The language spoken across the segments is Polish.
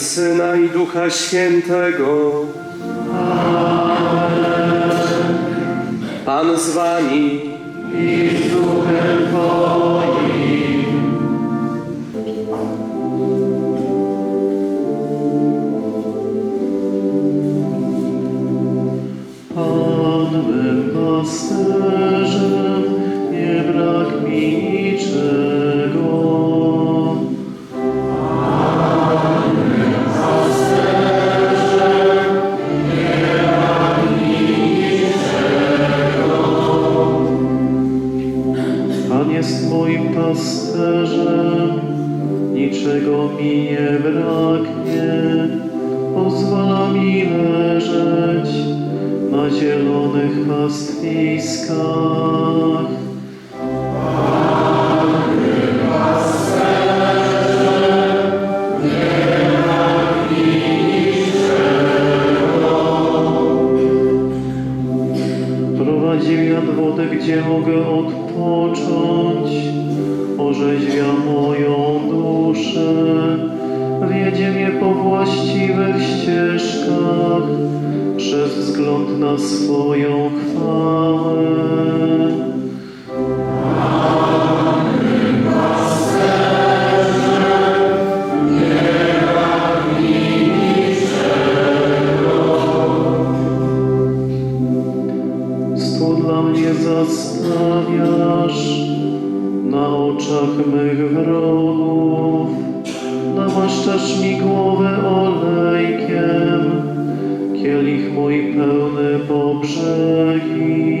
Syna i Ducha Świętego. Pan z wami. I z duchem Twoim. Prowadzi mnie nad wodę, gdzie mogę odpocząć. Orzeźwia moją duszę. Wiedzie mnie po właściwych ścieżkach przez wzgląd na swoją chwałę. Oczach mych wrogów. Namaszczasz mi głowę olejkiem, kielich mój pełny po brzegi.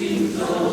in the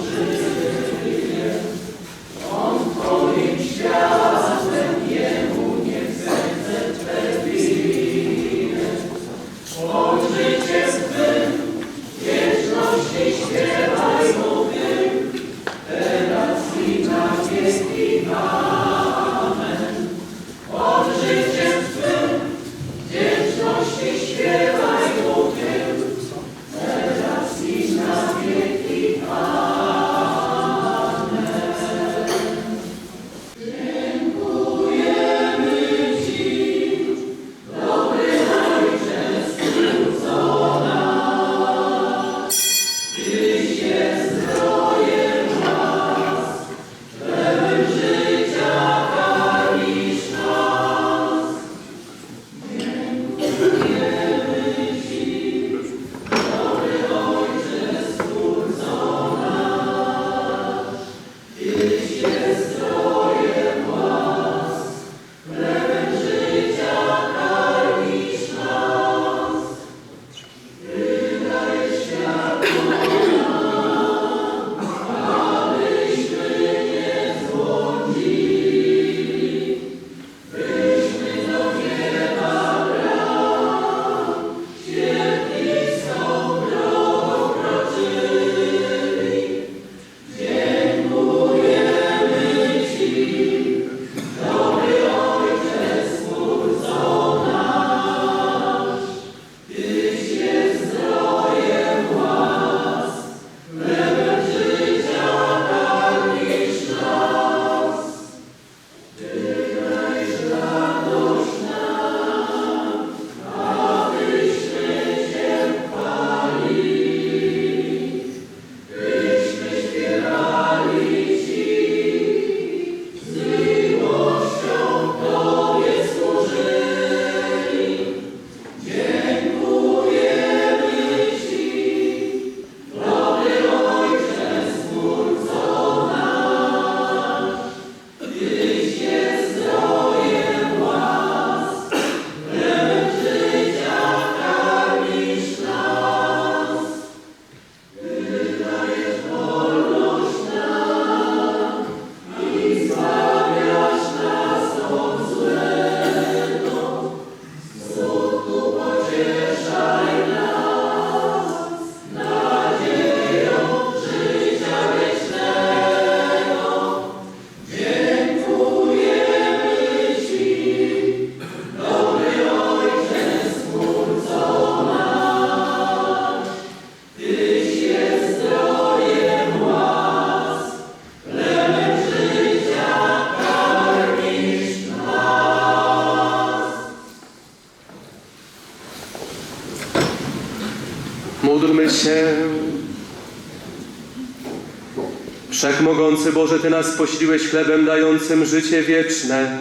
Boże, Ty nas pośliłeś chlebem dającym życie wieczne.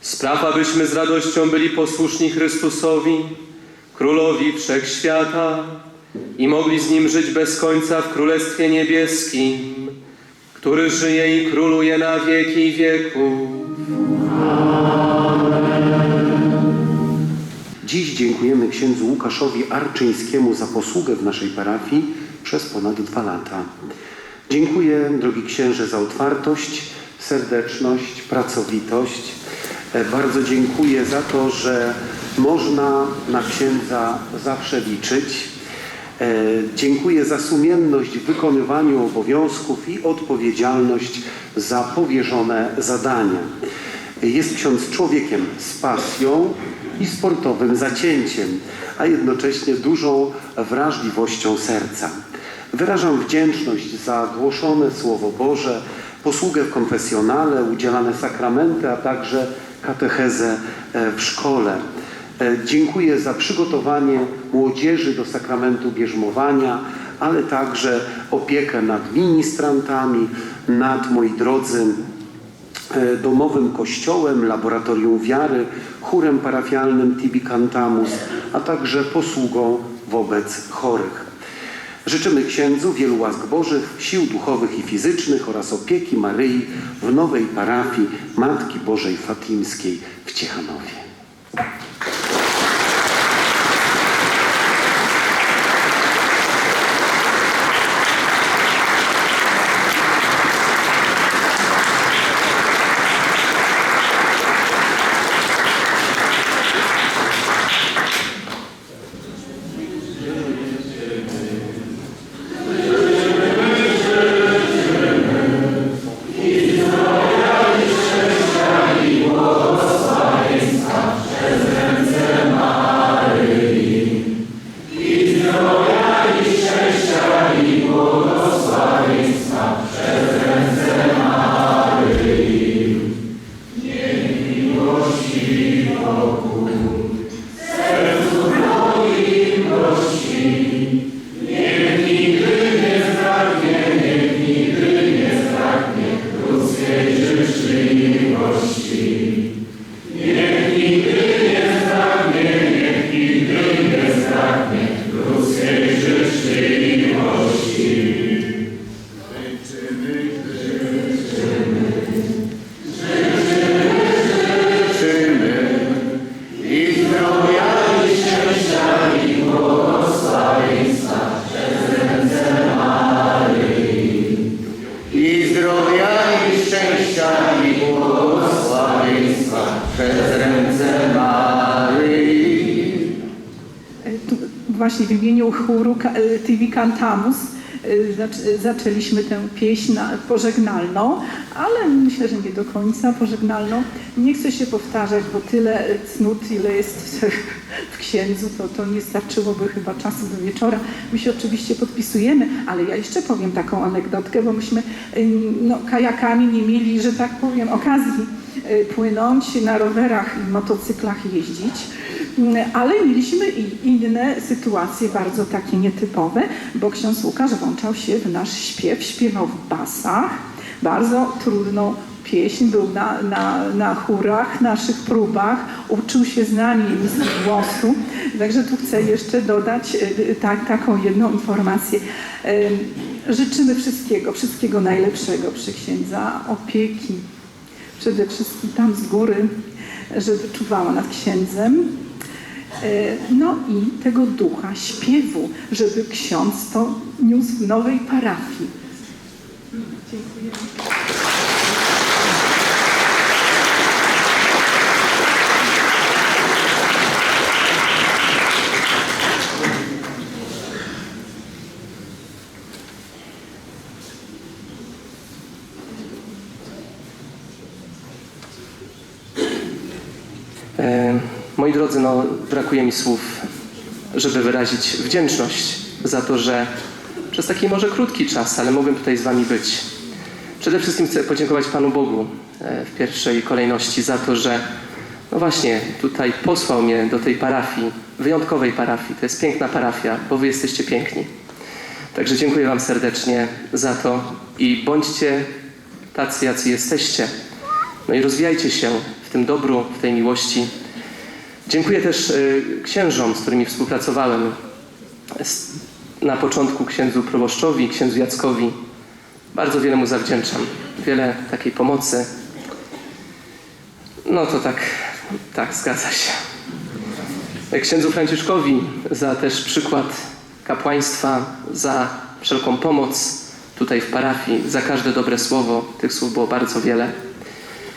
Spraw, abyśmy z radością byli posłuszni Chrystusowi, Królowi Wszechświata i mogli z Nim żyć bez końca w Królestwie Niebieskim, który żyje i króluje na wieki. Amen. Dziś dziękujemy księdzu Łukaszowi Arczyńskiemu za posługę w naszej parafii przez ponad dwa lata. Dziękuję, drogi księże, za otwartość, serdeczność, pracowitość. E, Bardzo dziękuję za to, że można na księdza zawsze liczyć. E, Dziękuję za sumienność w wykonywaniu obowiązków i odpowiedzialność za powierzone zadania. Jest ksiądz człowiekiem z pasją i sportowym zacięciem, a jednocześnie dużą wrażliwością serca. Wyrażam wdzięczność za głoszone Słowo Boże, posługę w konfesjonale, udzielane sakramenty, a także katechezę e, w szkole. E, Dziękuję za przygotowanie młodzieży do sakramentu bierzmowania, ale także opiekę nad ministrantami, nad, moi drodzy, e, domowym kościołem, laboratorium wiary, chórem parafialnym Tibi Cantamus, a także posługą wobec chorych. Życzymy księdzu wielu łask Bożych, sił duchowych i fizycznych oraz opieki Maryi w nowej parafii Matki Bożej Fatimskiej w Ciechanowie. Cantamus e, zac- zaczęliśmy tę pieśń na- pożegnalną, ale myślę, że nie do końca pożegnalną. Nie chcę się powtarzać, bo tyle cnót, ile jest w księdzu, to, to nie starczyłoby chyba czasu do wieczora. My się oczywiście podpisujemy, ale ja jeszcze powiem taką anegdotkę, bo myśmy e, no, kajakami nie mieli, że tak powiem, okazji płynąć, na rowerach i motocyklach jeździć. Mm, Ale mieliśmy i inne sytuacje bardzo takie nietypowe, bo ksiądz Łukasz włączał się w nasz śpiew, śpiewał w basach, bardzo trudną pieśń, był na, na, na chórach, naszych próbach, uczył się z nami głosu. Także tu chcę jeszcze dodać e, tak, taką jedną informację. Em, Życzymy wszystkiego, wszystkiego najlepszego przy księdza, opieki, przede wszystkim tam z góry, żeby czuwała nad księdzem. E, No i tego ducha śpiewu, żeby ksiądz to niósł w nowej parafii. Dziękuję. E, Moi drodzy, no, brakuje mi słów, żeby wyrazić wdzięczność za to, że przez taki może krótki czas, ale mogłem tutaj z Wami być. Przede wszystkim chcę podziękować Panu Bogu e, w pierwszej kolejności za to, że no właśnie tutaj posłał mnie do tej parafii, wyjątkowej parafii. To jest piękna parafia, bo Wy jesteście piękni. Także dziękuję Wam serdecznie za to i bądźcie tacy, jacy jesteście. No i rozwijajcie się w tym dobru, w tej miłości. Dziękuję też y, księżom, z którymi współpracowałem. Na początku księdzu proboszczowi, księdzu Jackowi. Bardzo wiele mu zawdzięczam. Wiele takiej pomocy. No to tak, tak, zgadza się. księdzu Franciszkowi za też przykład kapłaństwa, za wszelką pomoc tutaj w parafii, za każde dobre słowo. Tych słów było bardzo wiele.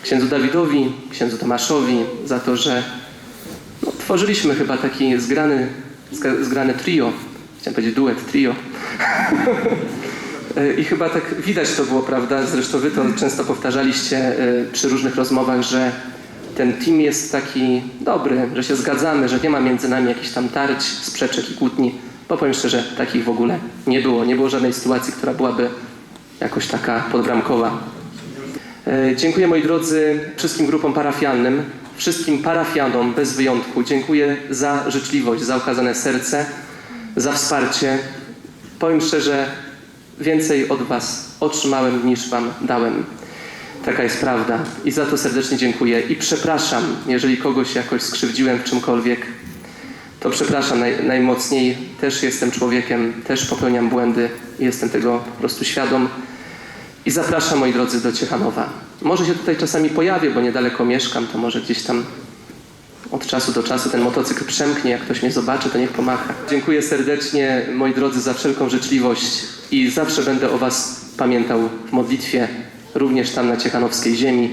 Księdzu Dawidowi, księdzu Tomaszowi za to, że tworzyliśmy chyba taki zgrany, zgrane trio. Chciałem powiedzieć duet, trio. I chyba tak widać to było, prawda? Zresztą wy to często powtarzaliście y, przy różnych rozmowach, że ten team jest taki dobry, że się zgadzamy, że nie ma między nami jakichś tam tarć, sprzeczek i kłótni. Bo powiem szczerze, takich w ogóle nie było. Nie było żadnej sytuacji, która byłaby jakoś taka podbramkowa. E, Dziękuję moi drodzy wszystkim grupom parafialnym, wszystkim parafianom bez wyjątku. Dziękuję za życzliwość, za okazane serce, za wsparcie. Powiem szczerze, więcej od Was otrzymałem niż Wam dałem. Taka jest prawda i za to serdecznie dziękuję i przepraszam, jeżeli kogoś jakoś skrzywdziłem w czymkolwiek. To przepraszam naj, najmocniej. Też jestem człowiekiem, też popełniam błędy jestem tego po prostu świadom. I zapraszam, moi drodzy, do Ciechanowa. Może się tutaj czasami pojawię, bo niedaleko mieszkam, to może gdzieś tam od czasu do czasu ten motocykl przemknie, jak ktoś mnie zobaczy, to niech pomacha. Dziękuję serdecznie, moi drodzy, za wszelką życzliwość i zawsze będę o Was pamiętał w modlitwie, również tam na Ciechanowskiej ziemi.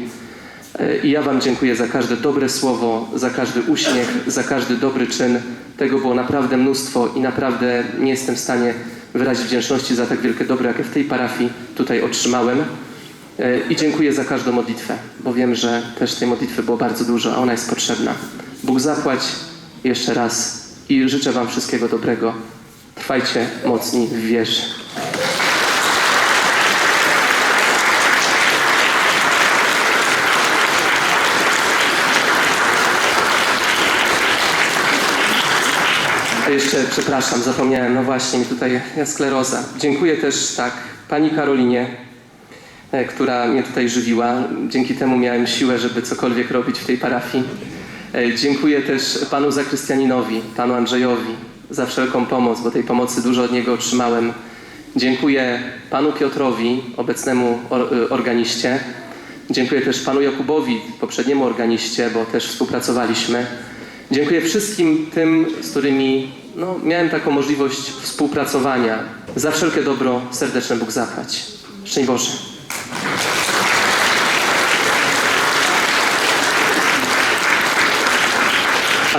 E, I ja Wam dziękuję za każde dobre słowo, za każdy uśmiech, za każdy dobry czyn. Tego było naprawdę mnóstwo i naprawdę nie jestem w stanie wyrazić wdzięczności za tak wielkie dobro, jakie w tej parafii tutaj otrzymałem. E, I dziękuję za każdą modlitwę, bo wiem, że też tej modlitwy było bardzo dużo, a ona jest potrzebna. Bóg zapłać jeszcze raz i życzę Wam wszystkiego dobrego. Trwajcie mocni w wierze. A jeszcze, przepraszam, zapomniałem, no właśnie, mi tutaj skleroza. Dziękuję też tak Pani Karolinie, która mnie tutaj żywiła. Dzięki temu miałem siłę, żeby cokolwiek robić w tej parafii. E, Dziękuję też panu Zakrystianinowi, panu Andrzejowi za wszelką pomoc, bo tej pomocy dużo od niego otrzymałem. Dziękuję panu Piotrowi, obecnemu y, organiście. Dziękuję też panu Jakubowi, poprzedniemu organiście, bo też współpracowaliśmy. Dziękuję wszystkim tym, z którymi no, miałem taką możliwość współpracowania. Za wszelkie dobro serdeczne Bóg zapłać. Szczęść Boże.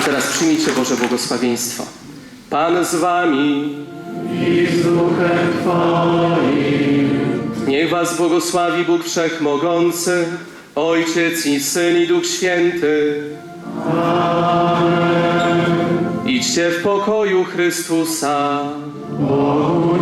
Teraz przyjmijcie Boże błogosławieństwo. Pan z wami. I z duchem Twoim. Niech was błogosławi Bóg Wszechmogący, Ojciec i Syn i Duch Święty. Idźcie w pokoju Chrystusa. Bogu